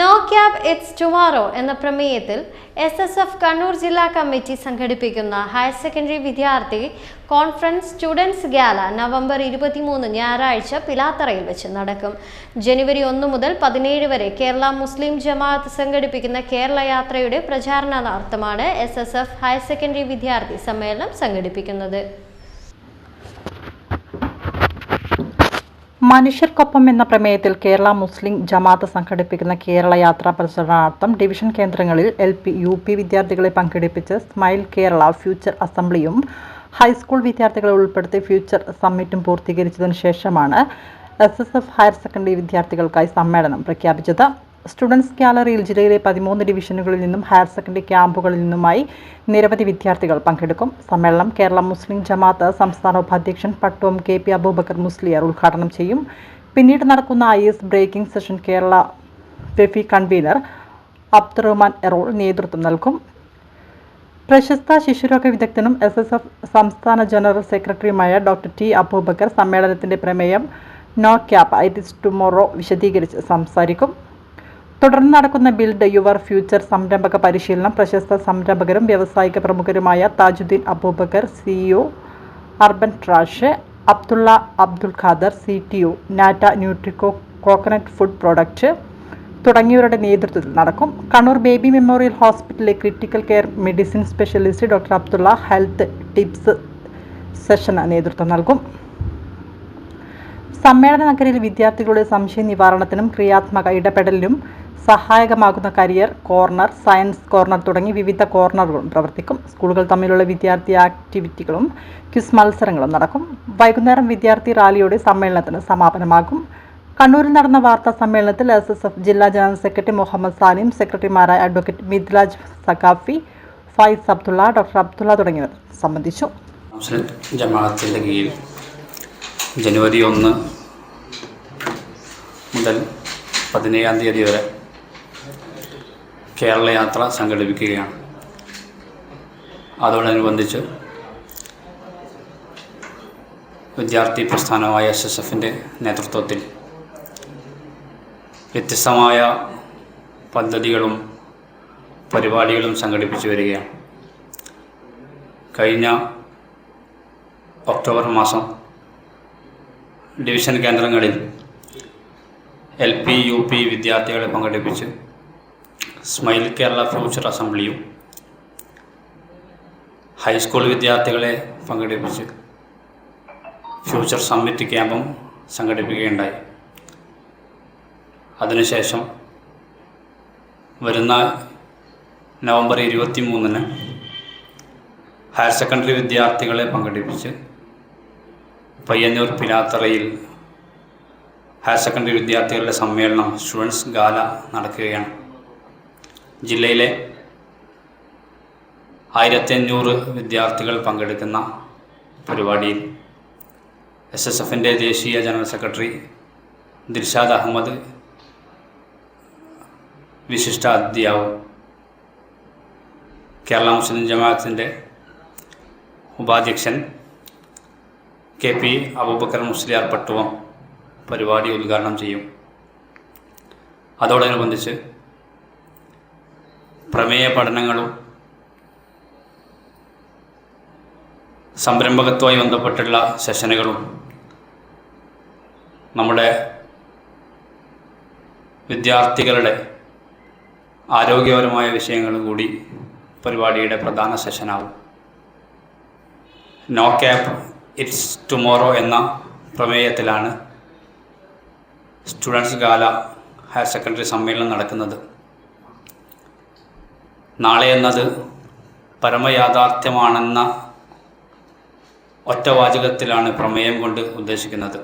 No cab it's tomorrow എന്ന പ്രമേയത്തിൽ S S F Kannur ജില്ലാ കമ്മിറ്റി സംഘടിപ്പിക്കുന്ന ഹയർ സെക്കൻഡറി വിദ്യാർത്ഥി കോൺഫറൻസ് സ്റ്റുഡൻസ് ഗാല നവംബർ ഇരുപത്തിമൂന്ന് ഞായറാഴ്ച പിലാത്തറയിൽ വെച്ച് നടക്കും. ജനുവരി ഒന്ന് മുതൽ പതിനേഴ് വരെ കേരള മുസ്ലിം ജമാഅത്ത് സംഘടിപ്പിക്കുന്ന കേരള യാത്രയുടെ പ്രചാരണാർത്ഥമാണ് S S F higher secondary വിദ്യാർത്ഥി സമ്മേളനം സംഘടിപ്പിക്കുന്നത്. മനുഷ്യർക്കൊപ്പം എന്ന പ്രമേയത്തിൽ കേരള മുസ്ലിം ജമാഅത്ത് സംഘടിപ്പിക്കുന്ന കേരള യാത്രാ പ്രചരണാർത്ഥം ഡിവിഷൻ കേന്ദ്രങ്ങളിൽ എൽ പി യു പി വിദ്യാർത്ഥികളെ പങ്കെടുപ്പിച്ച് സ്മൈൽ കേരള ഫ്യൂച്ചർ അസംബ്ലിയും ഹൈസ്കൂൾ വിദ്യാർത്ഥികളെ ഉൾപ്പെടുത്തി ഫ്യൂച്ചർ സമ്മിറ്റും പൂർത്തീകരിച്ചതിനു ശേഷമാണ് S S F higher secondary വിദ്യാർത്ഥികൾക്കായി സമ്മേളനം പ്രഖ്യാപിച്ചത്. സ്റ്റുഡൻസ് ഗ്യാലറിയിൽ ജില്ലയിലെ പതിമൂന്ന് ഡിവിഷനുകളിൽ നിന്നും ഹയർ സെക്കൻഡറി ക്യാമ്പുകളിൽ നിന്നുമായി നിരവധി വിദ്യാർത്ഥികൾ പങ്കെടുക്കും. സമ്മേളനം കേരള മുസ്ലിം ജമാഅത്ത് സംസ്ഥാന ഉപാധ്യക്ഷൻ പട്ടുവം കെ പി അബൂബക്കർ മുസ്ലിയർ ഉദ്ഘാടനം ചെയ്യും. പിന്നീട് നടക്കുന്ന ice breaking session Kerala വെഫി കൺവീനർ അബ്ദുറഹ്മാൻ എറോൾ നേതൃത്വം നൽകും. പ്രശസ്ത ശിശുരോഗ വിദഗ്ധനും എസ് എസ് എഫ് സംസ്ഥാന ജനറൽ സെക്രട്ടറിയുമായ ഡോക്ടർ ടി അബൂബക്കർ സമ്മേളനത്തിന്റെ പ്രമേയം നോ ക്യാപ് ഇസ് ടുമോറോ വിശദീകരിച്ച് സംസാരിക്കും. തുടർന്ന് നടക്കുന്ന ബിൽഡ് യുവർ ഫ്യൂച്ചർ സംരംഭക പരിശീലനം പ്രശസ്ത സംരംഭകരും വ്യവസായിക പ്രമുഖരുമായ Thajudheen Abubakar CEO urban trash Abdulla Abdul Khader C T O നാറ്റ Nutrico coconut food product തുടങ്ങിയവരുടെ നേതൃത്വത്തിൽ നടക്കും. കണ്ണൂർ ബേബി മെമ്മോറിയൽ ഹോസ്പിറ്റലിലെ critical care medicine specialist doctor Abdulla health tips സെഷന് നേതൃത്വം നൽകും. സമ്മേളന നഗരയിൽ വിദ്യാർത്ഥികളുടെ സംശയ നിവാരണത്തിനും ക്രിയാത്മക ഇടപെടലിനും സഹായകമാകുന്ന കരിയർ കോർണർ സയൻസ് കോർണർ തുടങ്ങി വിവിധ കോർണറുകളും പ്രവർത്തിക്കും. സ്കൂളുകൾ തമ്മിലുള്ള വിദ്യാർത്ഥി ആക്ടിവിറ്റികളും ക്വിസ് മത്സരങ്ങളും നടക്കും. വൈകുന്നേരം വിദ്യാർത്ഥി റാലിയോടെ സമ്മേളനത്തിന് സമാപനമാകും. കണ്ണൂരിൽ നടന്ന വാർത്താ സമ്മേളനത്തിൽ എസ് എസ് എഫ് ജില്ലാ ജനറൽ സെക്രട്ടറി മുഹമ്മദ് സാലിം സെക്രട്ടറിമാരായ അഡ്വക്കേറ്റ് മിദ്ലാജ് സഖാഫി ഫൈസ് അബ്ദുള്ള ഡോക്ടർ അബ്ദുള്ള തുടങ്ങിയവർ സംബന്ധിച്ചു. ജനുവരി ഒന്ന് മുതൽ പതിനേഴാം തീയതി വരെ കേരള യാത്ര സംഘടിപ്പിക്കുകയാണ്. അതോടനുബന്ധിച്ച് വിദ്യാർത്ഥി പ്രസ്ഥാനമായ എസ് എസ് എഫിന്റെ നേതൃത്വത്തിൽ വ്യത്യസ്തമായ പദ്ധതികളും പരിപാടികളും സംഘടിപ്പിച്ചു വരികയാണ്. കഴിഞ്ഞ ഒക്ടോബർ മാസം ഡിവിഷൻ കേന്ദ്രങ്ങളിൽ എൽ പി യു പി വിദ്യാർത്ഥികളെ പങ്കെടുപ്പിച്ച് സ്മൈൽ കേരള ഫ്യൂച്ചർ അസംബ്ലിയും ഹൈസ്കൂൾ വിദ്യാർത്ഥികളെ പങ്കെടുപ്പിച്ച് ഫ്യൂച്ചർ സമ്മിറ്റ് ക്യാമ്പും സംഘടിപ്പിക്കുകയുണ്ടായി. അതിനുശേഷം വരുന്ന നവംബർ ഇരുപത്തി മൂന്നിന് ഹയർ സെക്കൻഡറി വിദ്യാർത്ഥികളെ പങ്കെടുപ്പിച്ച് പയ്യന്നൂർ പിലാത്തറയിൽ ഹയർ സെക്കൻഡറി വിദ്യാർത്ഥികളുടെ സമ്മേളനം സ്റ്റുഡൻസ് ഗാല നടക്കുകയാണ്. ജില്ലയിലെ ആയിരത്തി അഞ്ഞൂറ് വിദ്യാർത്ഥികൾ പങ്കെടുക്കുന്ന പരിപാടിയിൽ എസ് എസ് എഫിന്റെ ദേശീയ ജനറൽ സെക്രട്ടറി ദിൽഷാദ് അഹമ്മദ് വിശിഷ്ട അതിഥിയാവും കേരള മുസ്ലിം ജമാഅത്തിന്റെ ഉപാധ്യക്ഷൻ കെ പി അബൂബക്കർ മുസ്ലിയാർ പട്ടുവം പരിപാടി ഉദ്ഘാടനം ചെയ്യും. അതോടനുബന്ധിച്ച് പ്രമേയ പഠനങ്ങളും സംരംഭകത്വമായി ബന്ധപ്പെട്ടുള്ള സെഷനുകളും നമ്മുടെ വിദ്യാർത്ഥികളുടെ ആരോഗ്യപരമായ വിഷയങ്ങളും കൂടി പരിപാടിയുടെ പ്രധാന സെഷനാവും. നോ ക്യാപ് ഇറ്റ്സ് ടുമോറോ എന്ന പ്രമേയത്തിലാണ് സ്റ്റുഡൻസ് ഗാല ഹയർ സെക്കൻഡറി സമ്മേളനം നടക്കുന്നത്. നാളെ എന്നത് പരമയാഥാർത്ഥ്യമാണെന്ന ഒറ്റവാചകത്തിലാണ് പ്രമേയം കൊണ്ട് ഉദ്ദേശിക്കുന്നത്.